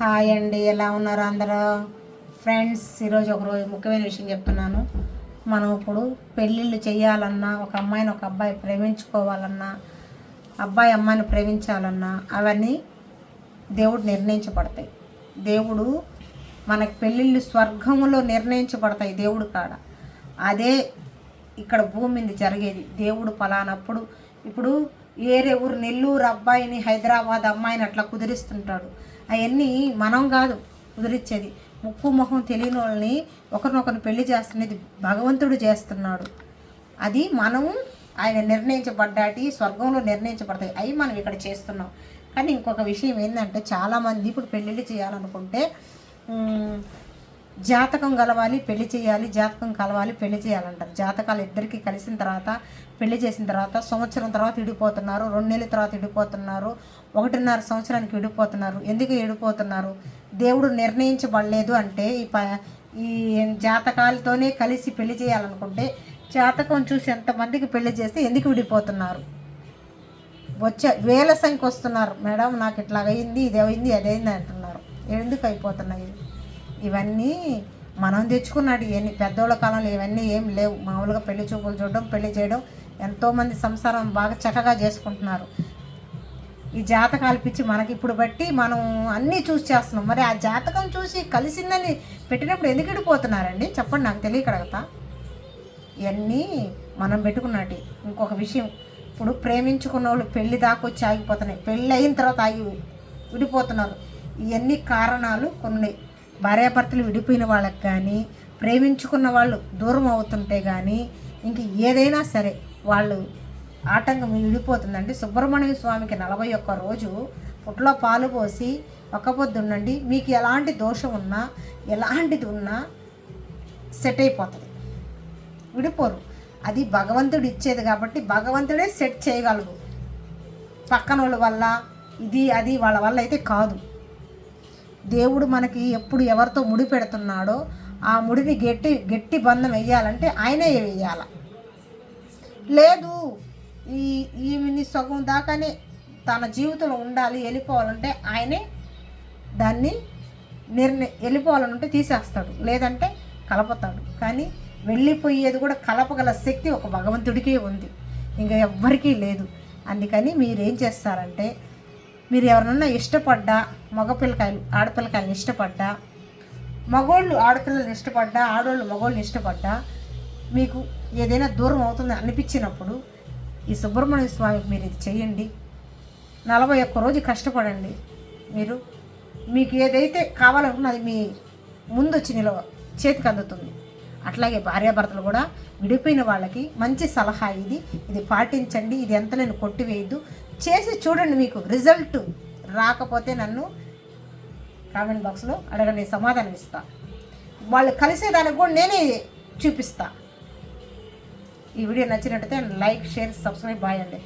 Hi అండి ఎలా ఉన్నారు అందరూ? ఫ్రెండ్స్ ఈరోజు ఒక రోజు ముఖ్యమైన విషయం చెప్తున్నాను. మనం ఇప్పుడు పెళ్ళిళ్ళు చేయాలన్నా ఒక అమ్మాయిని ఒక అబ్బాయి ప్రేమించుకోవాలన్నా అబ్బాయి అమ్మాయిని ప్రేమించాలన్నా అవన్నీ దేవుడు నిర్ణయించబడతాయి. దేవుడు మనకి పెళ్ళిళ్ళు స్వర్గంలో నిర్ణయించబడతాయి దేవుడు కాడ. అదే ఇక్కడ భూమి మీద జరిగేది. దేవుడు పలానప్పుడు ఇప్పుడు ఏరే ఊరు నెల్లూరు అబ్బాయిని హైదరాబాద్ అమ్మాయిని అట్లా కుదిరిస్తుంటాడు. అవన్నీ మనం కాదు కుదిరిచ్చేది. ముక్కు మొహం తెలియని వాళ్ళని ఒకరినొకరిని పెళ్ళి చేస్తున్నది భగవంతుడు చేస్తున్నాడు. అది మనము ఆయన నిర్ణయించబడ్డాటి స్వర్గంలో నిర్ణయించబడతాయి. అవి మనం ఇక్కడ చేస్తున్నాం. కానీ ఇంకొక విషయం ఏంటంటే చాలామంది ఇప్పుడు పెళ్ళిళ్ళు చేయాలనుకుంటే జాతకం కలవాలి పెళ్ళి చేయాలి జాతకం కలవాలి పెళ్ళి చేయాలంటారు. జాతకాలు ఇద్దరికి కలిసిన తర్వాత పెళ్ళి చేసిన తర్వాత సంవత్సరం తర్వాత విడిపోతున్నారు రెండు నెలల తర్వాత విడిపోతున్నారు ఒకటిన్నర సంవత్సరానికి విడిపోతున్నారు. ఎందుకు విడిపోతున్నారు? దేవుడు నిర్ణయించబడలేదు అంటే ఈ ప ఈ జాతకాలతోనే కలిసి పెళ్ళి చేయాలనుకుంటే జాతకం చూసి ఎంతమందికి పెళ్ళి చేస్తే ఎందుకు విడిపోతున్నారు? వచ్చే వేల సంఖ్య వస్తున్నారు. మేడం నాకు ఇట్లా అయింది ఇది అయింది అదైంది అంటున్నారు. ఎందుకు అయిపోతున్నాయి? ఇవన్నీ మనం తెచ్చుకున్నాడు ఇవన్నీ పెద్దోళ్ళ కాలంలో ఇవన్నీ ఏం లేవు. మామూలుగా పెళ్ళి చూపులు చూడడం పెళ్ళి చేయడం ఎంతోమంది సంసారం బాగా చక్కగా చేసుకుంటున్నారు. ఈ జాతకాలు పిచ్చి మనకి ఇప్పుడు బట్టి మనం అన్నీ చూసి చేస్తున్నాం. మరి ఆ జాతకం చూసి కలిసిందని పెట్టినప్పుడు ఎందుకు ఇడిపోతున్నారండి? చెప్పండి నాకు తెలియకడగతా ఇవన్నీ మనం పెట్టుకున్నట్టు. ఇంకొక విషయం ఇప్పుడు ప్రేమించుకున్న వాళ్ళు పెళ్ళి దాకా వచ్చి ఆగిపోతున్నాయి. పెళ్ళి అయిన తర్వాత ఆగి విడిపోతున్నారు. ఇవన్నీ కారణాలు కొన్ని. భార్యాభర్తలు విడిపోయిన వాళ్ళకి కానీ ప్రేమించుకున్న వాళ్ళు దూరం అవుతుంటే కానీ ఇంక ఏదైనా సరే వాళ్ళు ఆటంకం విడిపోతుందండి. సుబ్రహ్మణ్య స్వామికి నలభై ఒక్క రోజు పుట్లో పాలు పోసి ఒక పొద్దు మీకు ఎలాంటి దోషం ఉన్నా ఎలాంటిది ఉన్నా సెట్ అయిపోతుంది. విడిపోరు. అది భగవంతుడు ఇచ్చేది కాబట్టి భగవంతుడే సెట్ చేయగలరు పక్కన వాళ్ళ వల్ల ఇది అది వాళ్ళ వల్ల అయితే కాదు. దేవుడు మనకి ఎప్పుడు ఎవరితో ముడి పెడుతున్నాడో ఆ ముడిని గట్టి గట్టి బంధం వేయాలంటే ఆయనే వేయాల లేదు ఈ ఈమెని సగం దాకానే తన జీవితంలో ఉండాలి వెళ్ళిపోవాలంటే ఆయనే దాన్ని నిర్ణయ వెళ్ళిపోవాలనుంటే తీసేస్తాడు. లేదంటే కలపతాడు. కానీ వెళ్ళిపోయేది కూడా కలపగల శక్తి ఒక భగవంతుడికే ఉంది. ఇంకా ఎవ్వరికీ లేదు. అందుకని మీరేం చేస్తారంటే మీరు ఎవరినన్నా ఇష్టపడ్డా మగపిల్లకాయలు ఆడపిల్లకాయలు ఇష్టపడ్డా మగోళ్ళు ఆడపిల్లని ఇష్టపడ్డా ఆడవాళ్ళు మగోళ్ళని ఇష్టపడ్డా మీకు ఏదైనా దూరం అవుతుంది అనిపించినప్పుడు ఈ సుబ్రహ్మణ్య స్వామికి మీరు ఇది చేయండి. నలభై ఒక్క రోజు కష్టపడండి. మీరు మీకు ఏదైతే కావాలనుకున్నా అది మీ ముందు వచ్చి నిలవ చేతికి అందుతుంది. అట్లాగే భార్యాభర్తలు కూడా విడిపోయిన వాళ్ళకి మంచి సలహా ఇది. ఇది పాటించండి. ఇది ఎంత నేను కొట్టివేయద్దు. చేసి చూడండి మీకు రిజల్ట్ రాకపోతే నన్ను కామెంట్ బాక్స్లో అడగండి సమాధానం ఇస్తా. వాళ్ళు కలిసేదానికి కూడా నేనే చూపిస్తా. ఈ వీడియో నచ్చినట్టయితే లైక్ షేర్ సబ్స్క్రైబ్ బాయ్ అండి.